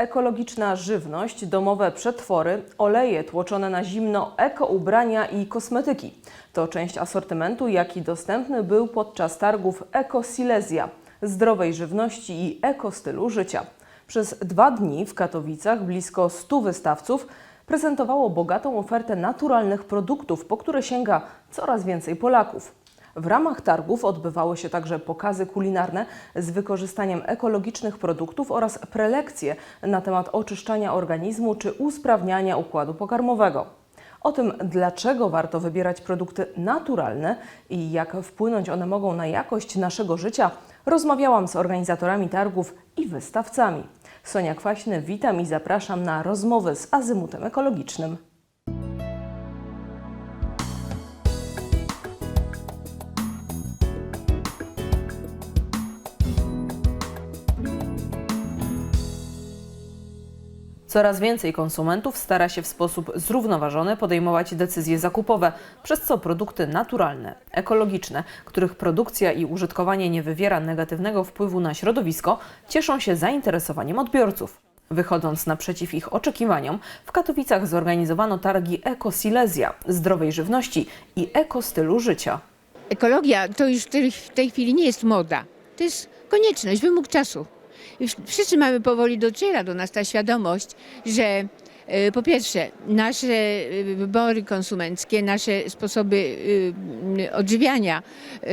Ekologiczna żywność, domowe przetwory, oleje tłoczone na zimno, ekoubrania i kosmetyki. To część asortymentu, jaki dostępny był podczas targów Eko-Silesia, zdrowej żywności i ekostylu życia. Przez dwa dni w Katowicach blisko 100 wystawców prezentowało bogatą ofertę naturalnych produktów, po które sięga coraz więcej Polaków. W ramach targów odbywały się także pokazy kulinarne z wykorzystaniem ekologicznych produktów oraz prelekcje na temat oczyszczania organizmu czy usprawniania układu pokarmowego. O tym, dlaczego warto wybierać produkty naturalne i jak wpłynąć one mogą na jakość naszego życia, rozmawiałam z organizatorami targów i wystawcami. Sonia Kwaśny, witam i zapraszam na rozmowę z Azymutem Ekologicznym. Coraz więcej konsumentów stara się w sposób zrównoważony podejmować decyzje zakupowe, przez co produkty naturalne, ekologiczne, których produkcja i użytkowanie nie wywiera negatywnego wpływu na środowisko, cieszą się zainteresowaniem odbiorców. Wychodząc naprzeciw ich oczekiwaniom, w Katowicach zorganizowano targi Eko-Silesia, zdrowej żywności i ekostylu życia. Ekologia to już w tej, w tej chwili nie jest moda. To jest konieczność, wymóg czasu. Wszyscy mamy powoli dociera do nas ta świadomość, że e, po pierwsze nasze e, wybory konsumenckie, nasze sposoby e, odżywiania,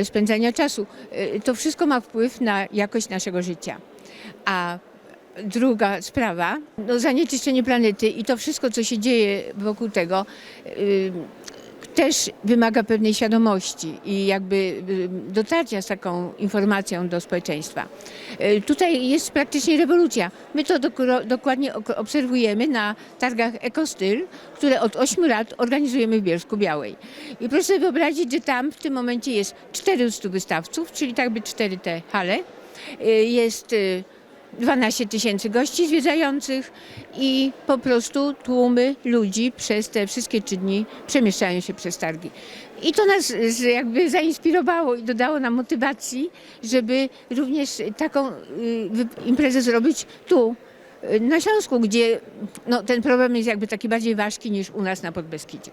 spędzania czasu, to wszystko ma wpływ na jakość naszego życia. A druga sprawa, no zanieczyszczenie planety i to wszystko, co się dzieje wokół tego, też wymaga pewnej świadomości i jakby y, dotarcia z taką informacją do społeczeństwa. Y, Tutaj jest praktycznie rewolucja. My to dokładnie ok- obserwujemy na targach Ekostyl, które od 8 lat organizujemy w Bielsku Białej. I proszę sobie wyobrazić, że tam w tym momencie jest 400 wystawców, czyli tak by cztery te hale. Y, Jest 12 tysięcy gości zwiedzających i po prostu tłumy ludzi przez te wszystkie trzy dni przemieszczają się przez targi. I to nas jakby zainspirowało i dodało nam motywacji, żeby również taką y, imprezę zrobić tu, y, na Śląsku, gdzie no, ten problem jest jakby taki bardziej ważki niż u nas na Podbeskidziu.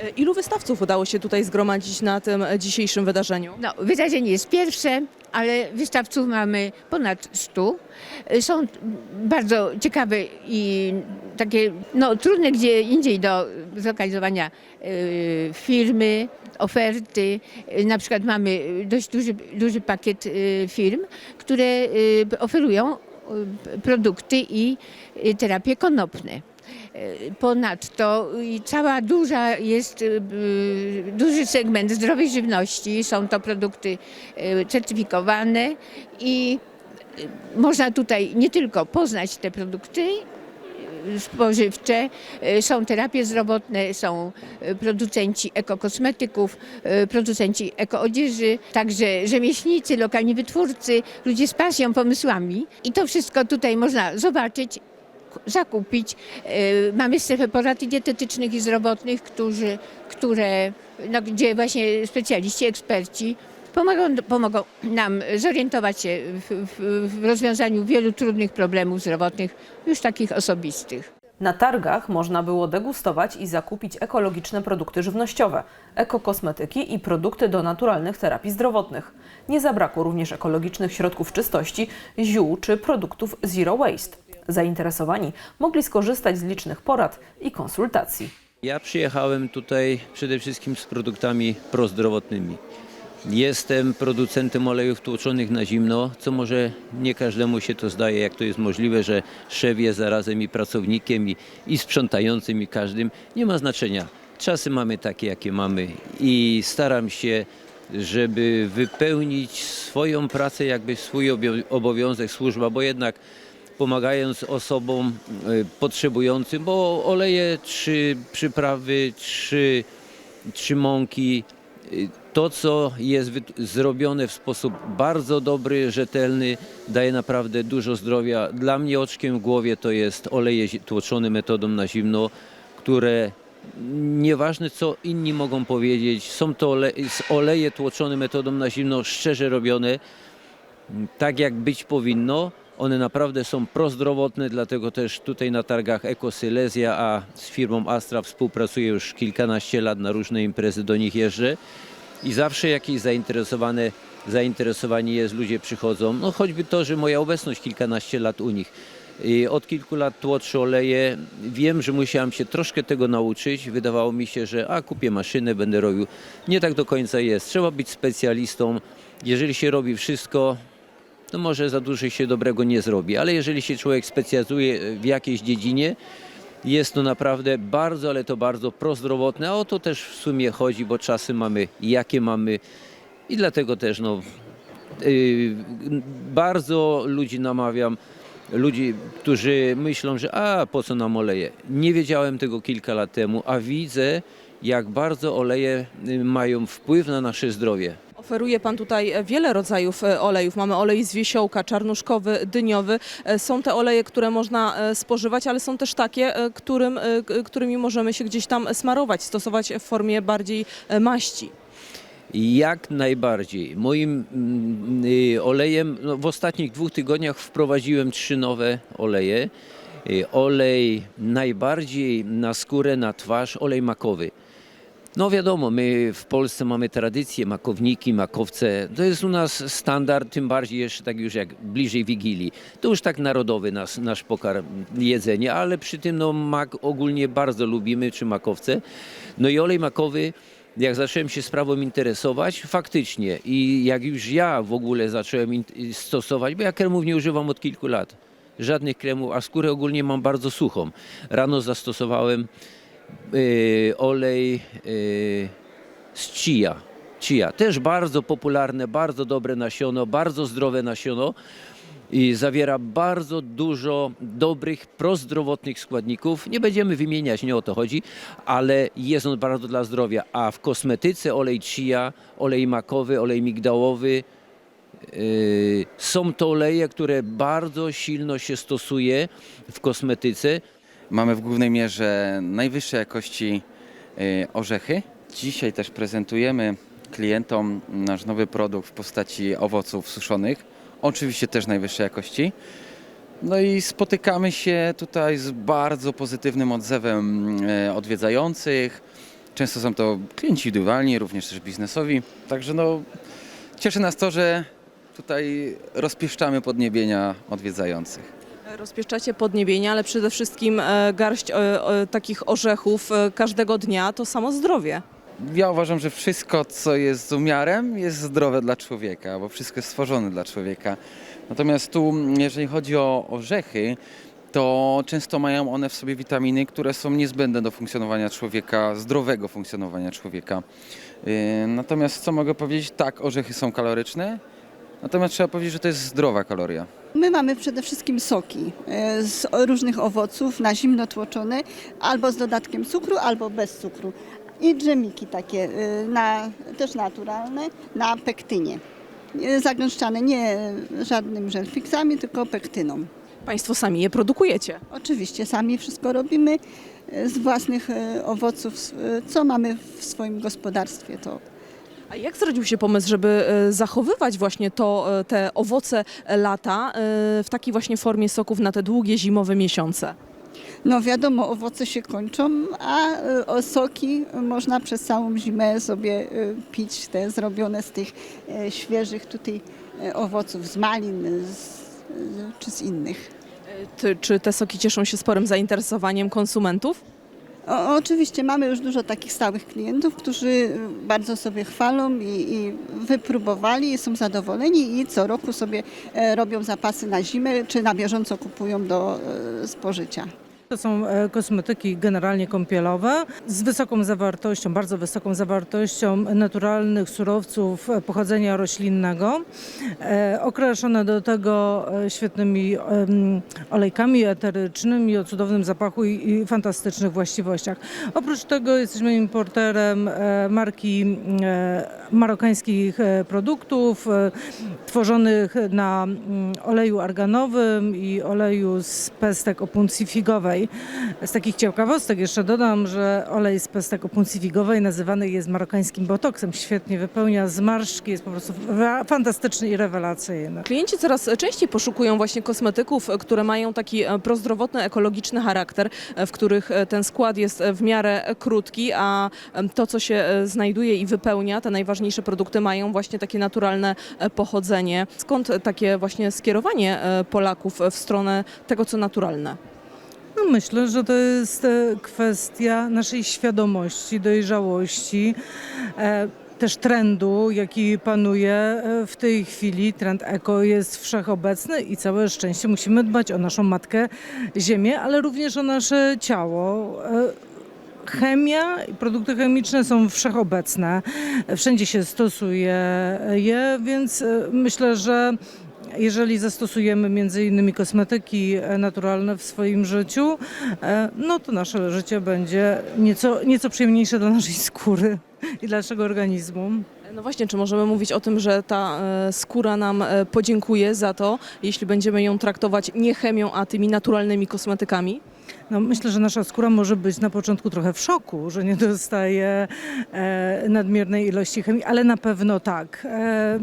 E, Ilu wystawców udało się tutaj zgromadzić na tym e, dzisiejszym wydarzeniu? No, wydarzenie jest pierwsze, ale wystawców mamy ponad 100. Są bardzo ciekawe i takie no, trudne gdzie indziej do zlokalizowania y, firmy, oferty. Na przykład mamy dość duży, duży pakiet y, firm, które y, oferują y, produkty i y, terapie konopne. E, Ponadto y, cała duża jest y, duży segment zdrowej żywności. Są to produkty y, certyfikowane i można tutaj nie tylko poznać te produkty spożywcze, są terapie zdrowotne, są producenci ekokosmetyków, producenci ekoodzieży, także rzemieślnicy, lokalni wytwórcy, ludzie z pasją, pomysłami. I to wszystko tutaj można zobaczyć zakupić. Mamy strefę porad i dietetycznych i zdrowotnych, którzy, które, no, gdzie właśnie specjaliści, eksperci pomogą, pomogą nam zorientować się w, w, w rozwiązaniu wielu trudnych problemów zdrowotnych, już takich osobistych. Na targach można było degustować i zakupić ekologiczne produkty żywnościowe, ekokosmetyki i produkty do naturalnych terapii zdrowotnych. Nie zabrakło również ekologicznych środków czystości, ziół czy produktów zero waste. Zainteresowani mogli skorzystać z licznych porad i konsultacji. Ja przyjechałem tutaj przede wszystkim z produktami prozdrowotnymi. Jestem producentem olejów tłoczonych na zimno, co może nie każdemu się to zdaje, jak to jest możliwe, że szef jest zarazem i pracownikiem, i, i sprzątającym, i każdym. Nie ma znaczenia. Czasy mamy takie, jakie mamy i staram się, żeby wypełnić swoją pracę, jakby swój obowiązek, służba, bo jednak pomagając osobom y, potrzebującym, bo oleje, czy przyprawy, czy, czy mąki, y, to co jest zrobione w sposób bardzo dobry, rzetelny, daje naprawdę dużo zdrowia. Dla mnie oczkiem w głowie to jest oleje tłoczone metodą na zimno, które nieważne co inni mogą powiedzieć, są to ole, oleje tłoczone metodą na zimno, szczerze robione, tak jak być powinno One naprawdę są prozdrowotne, dlatego też tutaj na targach Ekosylezja, a z firmą Astra współpracuję już kilkanaście lat, na różne imprezy do nich jeżdżę. I zawsze jakieś zainteresowane, zainteresowani jest, ludzie przychodzą. No choćby to, że moja obecność kilkanaście lat u nich. I od kilku lat tłoczę oleje. Wiem, że musiałem się troszkę tego nauczyć. Wydawało mi się, że a kupię maszynę, będę robił. Nie tak do końca jest. Trzeba być specjalistą. Jeżeli się robi wszystko, to może za dużo się dobrego nie zrobi. Ale jeżeli się człowiek specjalizuje w jakiejś dziedzinie, jest to naprawdę bardzo, ale to bardzo prozdrowotne, a o to też w sumie chodzi, bo czasy mamy jakie mamy i dlatego też no, yy, bardzo ludzi namawiam, ludzi, którzy myślą, że a po co nam oleje. Nie wiedziałem tego kilka lat temu, a widzę jak bardzo oleje y, mają wpływ na nasze zdrowie. Oferuje Pan tutaj e, wiele rodzajów e, olejów. Mamy olej z wiesiołka, czarnuszkowy, dyniowy. E, Są te oleje, które można spożywać, ale są też takie, którym, którymi możemy się gdzieś tam smarować, stosować w formie bardziej maści. Jak najbardziej. Moim mm, y, olejem no, w ostatnich dwóch tygodniach wprowadziłem trzy nowe oleje. Y, Olej najbardziej na skórę, na twarz, olej makowy. No wiadomo, my w Polsce mamy tradycję, makowniki, makowce. To jest u nas standard, tym bardziej jeszcze tak już jak bliżej Wigilii. To już tak narodowy nas, nasz pokarm, jedzenie, ale przy tym no mak ogólnie bardzo lubimy, czy makowce. No i olej makowy, jak zacząłem się sprawą interesować, faktycznie i jak już ja w ogóle zacząłem stosować, bo ja kremów nie używam od kilku lat. Żadnych kremów, a skórę ogólnie mam bardzo suchą. Rano zastosowałem olej y, z chia. Chia. Też bardzo popularne, bardzo dobre nasiono, bardzo zdrowe nasiono i zawiera bardzo dużo dobrych, prozdrowotnych składników. Nie będziemy wymieniać, nie o to chodzi, ale jest on bardzo dla zdrowia. A w kosmetyce olej chia, olej makowy, olej migdałowy, Yy, Są to oleje, które bardzo silno się stosuje w kosmetyce. Mamy w głównej mierze najwyższej jakości y, orzechy. Dzisiaj też prezentujemy klientom nasz nowy produkt w postaci owoców suszonych. Oczywiście też najwyższej jakości. No i spotykamy się tutaj z bardzo pozytywnym odzewem e, odwiedzających. Często są to klienci indywidualni, również też biznesowi. Także no, cieszy nas to, że tutaj rozpieszczamy podniebienia odwiedzających. Rozpieszczacie podniebienia, ale przede wszystkim e, garść e, e, takich orzechów każdego dnia to samo zdrowie. Ja uważam, że wszystko, co jest z umiarem, jest zdrowe dla człowieka, bo wszystko jest stworzone dla człowieka. Natomiast tu, jeżeli chodzi o orzechy, to często mają one w sobie witaminy, które są niezbędne do funkcjonowania człowieka, zdrowego funkcjonowania człowieka. Yy, Natomiast co mogę powiedzieć? Tak, orzechy są kaloryczne, natomiast trzeba powiedzieć, że to jest zdrowa kaloria. My mamy przede wszystkim soki e, z różnych owoców na zimno tłoczone, albo z dodatkiem cukru, albo bez cukru. I dżemiki takie, e, na, też naturalne, na pektynie. E, Zagęszczane nie żadnym żelfiksami, tylko pektyną. Państwo sami je produkujecie. Oczywiście sami wszystko robimy z własnych owoców, co mamy w swoim gospodarstwie. To A jak zrodził się pomysł, żeby e, zachowywać właśnie to, e, te owoce lata e, w takiej właśnie formie soków na te długie zimowe miesiące? No wiadomo, owoce się kończą, a y, o soki można przez całą zimę sobie y, pić te zrobione z tych y, świeżych tutaj y, owoców, z malin z, y, czy z innych. Ty, czy te soki cieszą się sporym zainteresowaniem konsumentów? O, oczywiście mamy już dużo takich stałych klientów, którzy y, bardzo sobie chwalą i, i wypróbowali są zadowoleni i co roku sobie e, robią zapasy na zimę, czy na bieżąco kupują do e, spożycia. To są e, kosmetyki generalnie kąpielowe z wysoką zawartością, bardzo wysoką zawartością naturalnych surowców e, pochodzenia roślinnego, e, okraszone do tego świetnymi olejkami eterycznymi o cudownym zapachu i, fantastycznych właściwościach. Oprócz tego jesteśmy importerem marki marokańskich produktów tworzonych na mm, oleju arganowym i oleju z pestek opuncji figowej. Z takich ciekawostek jeszcze dodam, że olej z pestek opuncji figowej nazywany jest marokańskim botoksem. Świetnie wypełnia zmarszczki, jest po prostu fantastyczny i rewelacyjny. Klienci coraz częściej poszukują właśnie kosmetyków, które mają taki e, prozdrowotny, ekologiczny charakter, e, w których e, ten skład jest w miarę krótki, a to, co się znajduje i wypełnia, te najważniejsze produkty mają właśnie takie naturalne pochodzenie. Skąd takie właśnie skierowanie Polaków w stronę tego, co naturalne? No myślę, że to jest e, kwestia naszej świadomości, dojrzałości, e, też trendu, jaki panuje e, w tej chwili. Trend eko jest wszechobecny i całe szczęście musimy dbać o naszą matkę Ziemię, ale również o nasze ciało. Chemia i produkty chemiczne są wszechobecne. Wszędzie się stosuje je, więc myślę, że jeżeli zastosujemy między innymi kosmetyki e, naturalne w swoim życiu, e, no to nasze życie będzie nieco, nieco przyjemniejsze dla naszej skóry i dla naszego organizmu. No właśnie, czy możemy mówić o tym, że ta e, skóra nam podziękuje za to, jeśli będziemy ją traktować nie chemią, a tymi naturalnymi kosmetykami? No, myślę, że nasza skóra może być na początku trochę w szoku, że nie dostaje e, nadmiernej ilości chemii, ale na pewno tak. E,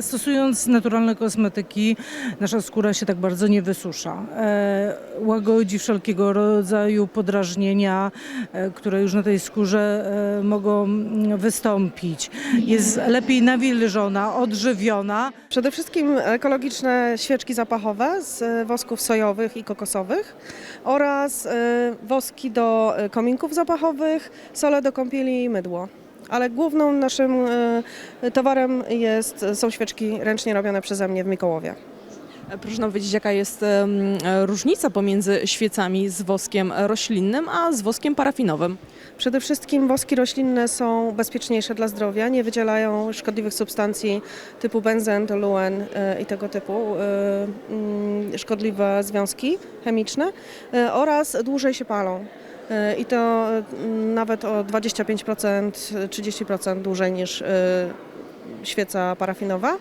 stosując naturalne kosmetyki, nasza skóra się tak bardzo nie wysusza. E, łagodzi wszelkiego rodzaju podrażnienia, e, które już na tej skórze e, mogą wystąpić. Jest lepiej nawilżona, odżywiona. Przede wszystkim ekologiczne świeczki zapachowe z wosków sojowych i kokosowych oraz e, woski do e, kominków zapachowych, sole do kąpieli i mydło. Ale główną naszym e, towarem jest, są świeczki ręcznie robione przeze mnie w Mikołowie. E, Proszę nam powiedzieć, jaka jest e, różnica pomiędzy świecami z woskiem roślinnym, a z woskiem parafinowym? Przede wszystkim woski roślinne są bezpieczniejsze dla zdrowia, nie wydzielają szkodliwych substancji typu benzen, toluen e, i tego typu mm, szkodliwe związki chemiczne oraz dłużej się palą. I to nawet o 25%, 30% dłużej niż świeca parafinowa,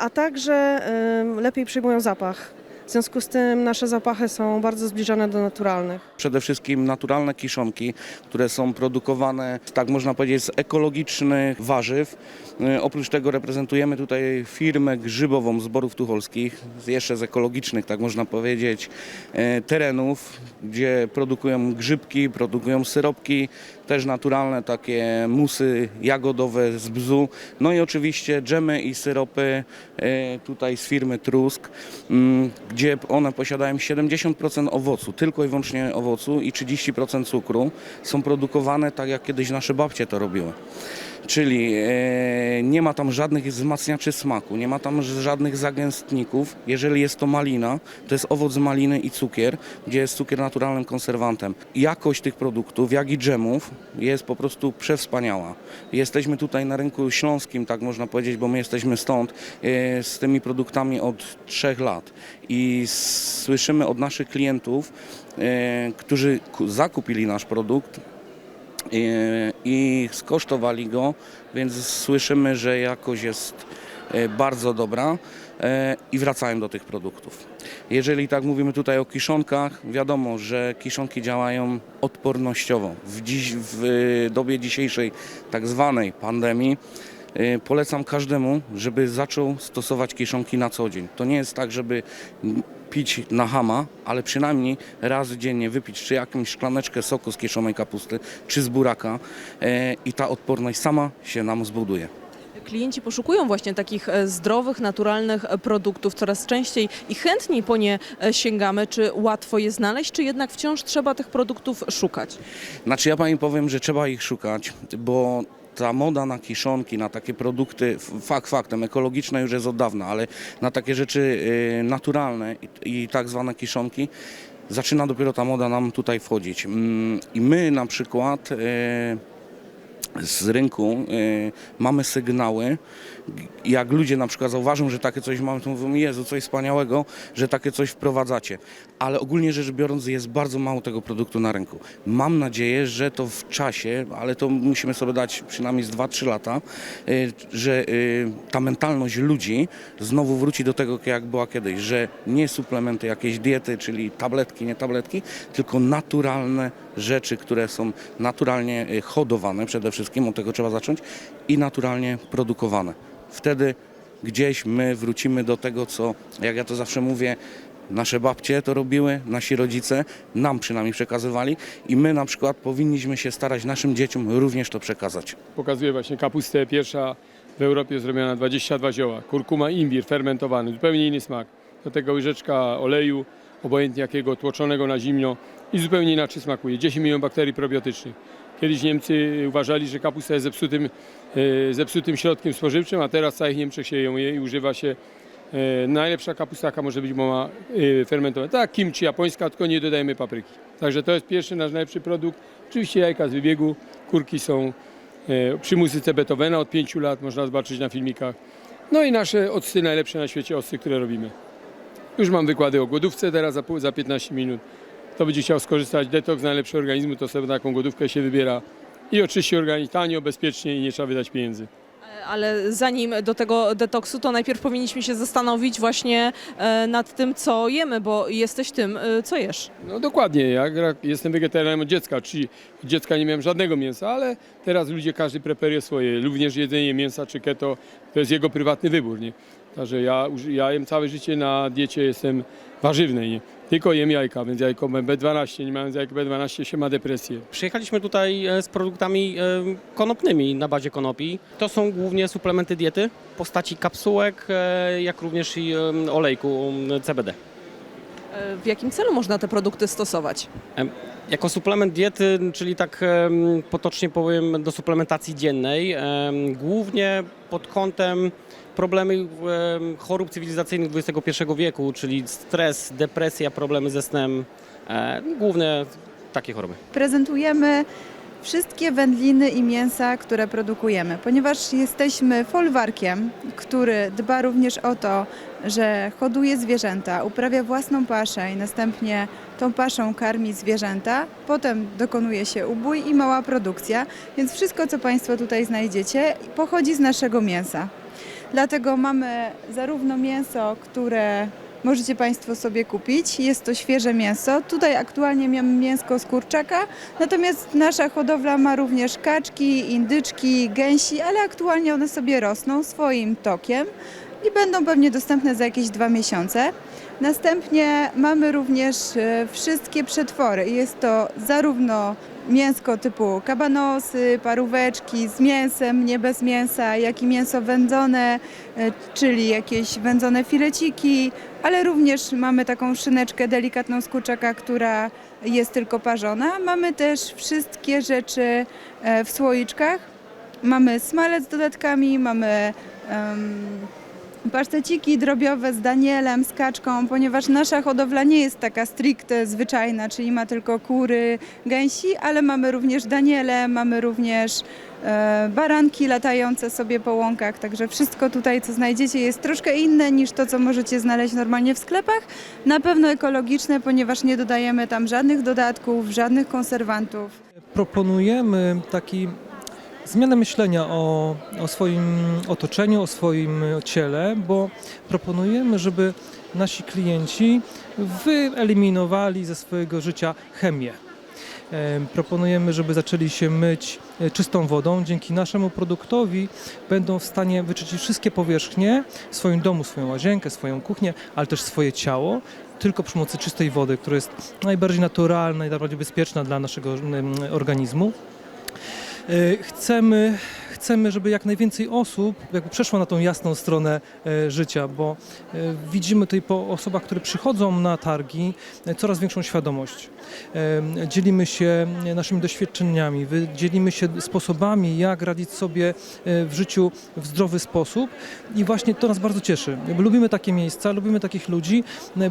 a także e, lepiej przyjmują zapach. W związku z tym nasze zapachy są bardzo zbliżone do naturalnych. Przede wszystkim naturalne kiszonki, które są produkowane, tak można powiedzieć, z ekologicznych warzyw. E, Oprócz tego reprezentujemy tutaj firmę grzybową z Borów Tucholskich, jeszcze z ekologicznych, tak można powiedzieć, e, terenów, gdzie produkują grzybki, produkują syropki, też naturalne takie musy jagodowe z bzu. No i oczywiście dżemy i syropy e, tutaj z firmy Trusk, mm, gdzie one posiadają 70% owocu, tylko i wyłącznie owocu i 30% cukru. Są produkowane tak jak kiedyś nasze babcie to robiły. Czyli e, nie ma tam żadnych wzmacniaczy smaku, nie ma tam żadnych zagęstników. Jeżeli jest to malina, to jest owoc maliny i cukier, gdzie jest cukier naturalnym konserwantem. Jakość tych produktów, jak i dżemów jest po prostu przewspaniała. Jesteśmy tutaj na rynku śląskim, tak można powiedzieć, bo my jesteśmy stąd, e, z tymi produktami od trzech lat i słyszymy od naszych klientów, e, którzy ku- zakupili nasz produkt, i- i skosztowali go, więc słyszymy, że jakość jest e, bardzo dobra e, i wracają do tych produktów. Jeżeli tak mówimy tutaj o kiszonkach, wiadomo, że kiszonki działają odpornościowo. W, dziś, w dobie dzisiejszej tak zwanej pandemii polecam każdemu, żeby zaczął stosować kiszonki na co dzień. To nie jest tak, żeby pić na hama, ale przynajmniej raz dziennie wypić czy jakąś szklaneczkę soku z kieszonej kapusty, czy z buraka e, i ta odporność sama się nam zbuduje. Klienci poszukują właśnie takich e, zdrowych, naturalnych e, produktów coraz częściej i chętniej po nie e, sięgamy. Czy łatwo je znaleźć, czy jednak wciąż trzeba tych produktów szukać? Znaczy ja pani powiem, że trzeba ich szukać, bo ta moda na kiszonki, na takie produkty, fakt faktem, ekologiczne już jest od dawna, ale na takie rzeczy y, naturalne i, i tak zwane kiszonki, zaczyna dopiero ta moda nam tutaj wchodzić. Mm, I my na przykład y, z rynku y, mamy sygnały, jak ludzie na przykład zauważą, że takie coś mamy, to mówią, Jezu, coś wspaniałego, że takie coś wprowadzacie. Ale ogólnie rzecz biorąc jest bardzo mało tego produktu na rynku. Mam nadzieję, że to w czasie, ale to musimy sobie dać przynajmniej z 2-3 lata, y, że y, ta mentalność ludzi znowu wróci do tego, jak była kiedyś, że nie suplementy, jakieś diety, czyli tabletki, nie tabletki, tylko naturalne rzeczy, które są naturalnie y, hodowane przede wszystkim, od tego trzeba zacząć, i naturalnie produkowane. Wtedy gdzieś my wrócimy do tego, co, jak ja to zawsze mówię, nasze babcie to robiły, nasi rodzice nam przynajmniej przekazywali i my na przykład powinniśmy się starać naszym dzieciom również to przekazać. Pokazuje właśnie kapustę pierwsza w Europie zrobiona 22 zioła. Kurkuma, imbir fermentowany, zupełnie inny smak. Do tego łyżeczka oleju, obojętnie jakiego, tłoczonego na zimno i zupełnie inaczej smakuje. 10 milionów bakterii probiotycznych. Kiedyś Niemcy uważali, że kapusta jest zepsutym, e, zepsutym środkiem spożywczym, a teraz w całych Niemczech się ją je i używa się e, najlepsza kapusta, jaka może być mała e, fermentowana. Tak, kimchi japońska, tylko nie dodajemy papryki. Także to jest pierwszy nasz najlepszy produkt. Oczywiście jajka z wybiegu, kurki są przy muzyce Beethovena od 5 lat, można zobaczyć na filmikach. No i nasze octy najlepsze na świecie octy, które robimy. Już mam wykłady o głodówce teraz za 15 minut. Kto będzie chciał skorzystać, detoks najlepszy organizmu, to sobie taką głodówkę się wybiera i oczyści organizm tanio, bezpiecznie i nie trzeba wydać pieniędzy. Ale zanim do tego detoksu, to najpierw powinniśmy się zastanowić właśnie e, nad tym, co jemy, bo jesteś tym, e, co jesz. No dokładnie, ja gra- jestem wegetarianem od dziecka, czyli od dziecka nie miałem żadnego mięsa, ale teraz ludzie każdy preferuje swoje, również jedzenie mięsa czy keto, to jest jego prywatny wybór, nie? Także ja, uży- ja jem całe życie na diecie, jestem warzywnej, nie? Tylko jem jajka, więc jajko B12, nie mając jajka B12 się ma depresję. Przyjechaliśmy tutaj e, z produktami e, konopnymi na bazie konopi. To są głównie suplementy diety w postaci kapsułek, e, jak również i olejku CBD. E, W jakim celu można te produkty stosować? Jako suplement diety, czyli tak potocznie powiem, do suplementacji dziennej, głównie pod kątem problemy em, chorób cywilizacyjnych XXI wieku, czyli stres, depresja, problemy ze snem, e, główne takie choroby. prezentujemy wszystkie wędliny i mięsa, które produkujemy, ponieważ jesteśmy folwarkiem, który dba również o to, że hoduje zwierzęta, uprawia własną paszę i następnie tą paszą karmi zwierzęta. Potem dokonuje się ubój i mała produkcja, więc wszystko, co Państwo tutaj znajdziecie, pochodzi z naszego mięsa. Dlatego mamy zarówno mięso, które możecie Państwo sobie kupić. Jest to świeże mięso. Tutaj aktualnie mamy mięsko z kurczaka, natomiast nasza hodowla ma również kaczki, indyczki, gęsi, ale aktualnie one sobie rosną swoim tokiem i będą pewnie dostępne za jakieś dwa miesiące. Następnie mamy również e, wszystkie przetwory. Jest to zarówno mięsko typu kabanosy, paróweczki z mięsem, nie bez mięsa, jak i mięso wędzone, e, czyli jakieś wędzone fileciki, ale również mamy taką szyneczkę delikatną z kurczaka, która jest tylko parzona. Mamy też wszystkie rzeczy e, w słoiczkach. Mamy smalec z dodatkami, mamy em, paszteciki drobiowe z danielem, z kaczką, ponieważ nasza hodowla nie jest taka stricte zwyczajna, czyli ma tylko kury, gęsi, ale mamy również daniele, mamy również e, baranki latające sobie po łąkach, także wszystko tutaj, co znajdziecie jest troszkę inne niż to, co możecie znaleźć normalnie w sklepach. Na pewno ekologiczne, ponieważ nie dodajemy tam żadnych dodatków, żadnych konserwantów. proponujemy taki zmianę myślenia o, o swoim otoczeniu, o swoim ciele, bo proponujemy, żeby nasi klienci wyeliminowali ze swojego życia chemię. E, Proponujemy, żeby zaczęli się myć e, czystą wodą. Dzięki naszemu produktowi będą w stanie wyczyścić wszystkie powierzchnie w swoim domu, swoją łazienkę, swoją kuchnię, ale też swoje ciało, tylko przy pomocy czystej wody, która jest najbardziej naturalna i najbardziej bezpieczna dla naszego mm, organizmu. E, Chcemy, chcemy, żeby jak najwięcej osób jakby przeszło na tą jasną stronę e, życia, bo e, widzimy tutaj po osobach, które przychodzą na targi, e, coraz większą świadomość. Dzielimy się naszymi doświadczeniami, dzielimy się sposobami, jak radzić sobie w życiu w zdrowy sposób i właśnie to nas bardzo cieszy. Lubimy takie miejsca, lubimy takich ludzi,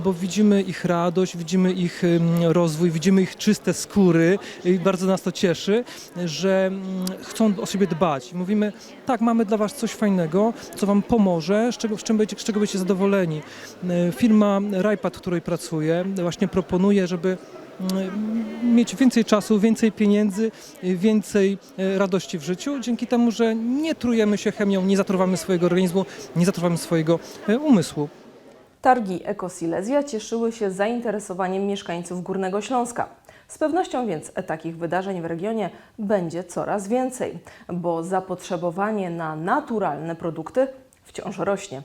bo widzimy ich radość, widzimy ich rozwój, widzimy ich czyste skóry i bardzo nas to cieszy, że mm, chcą o siebie dbać. Mówimy, tak, mamy dla Was coś fajnego, co Wam pomoże, z czego, z czym z czego będziecie zadowoleni. E, Firma Rajpad, w której pracuję, właśnie proponuje, żeby mm, mieć więcej czasu, więcej pieniędzy, więcej e, radości w życiu, dzięki temu, że nie trujemy się chemią, nie zatruwamy swojego organizmu, nie zatruwamy swojego e, umysłu. Targi Ekosilesia cieszyły się zainteresowaniem mieszkańców Górnego Śląska. Z pewnością więc takich wydarzeń w regionie będzie coraz więcej, bo zapotrzebowanie na naturalne produkty wciąż rośnie.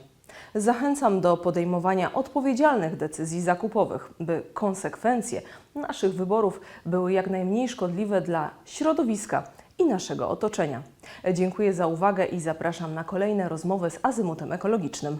Zachęcam do podejmowania odpowiedzialnych decyzji zakupowych, by konsekwencje naszych wyborów były jak najmniej szkodliwe dla środowiska i naszego otoczenia. Dziękuję za uwagę i zapraszam na kolejne rozmowy z Azymutem Ekologicznym.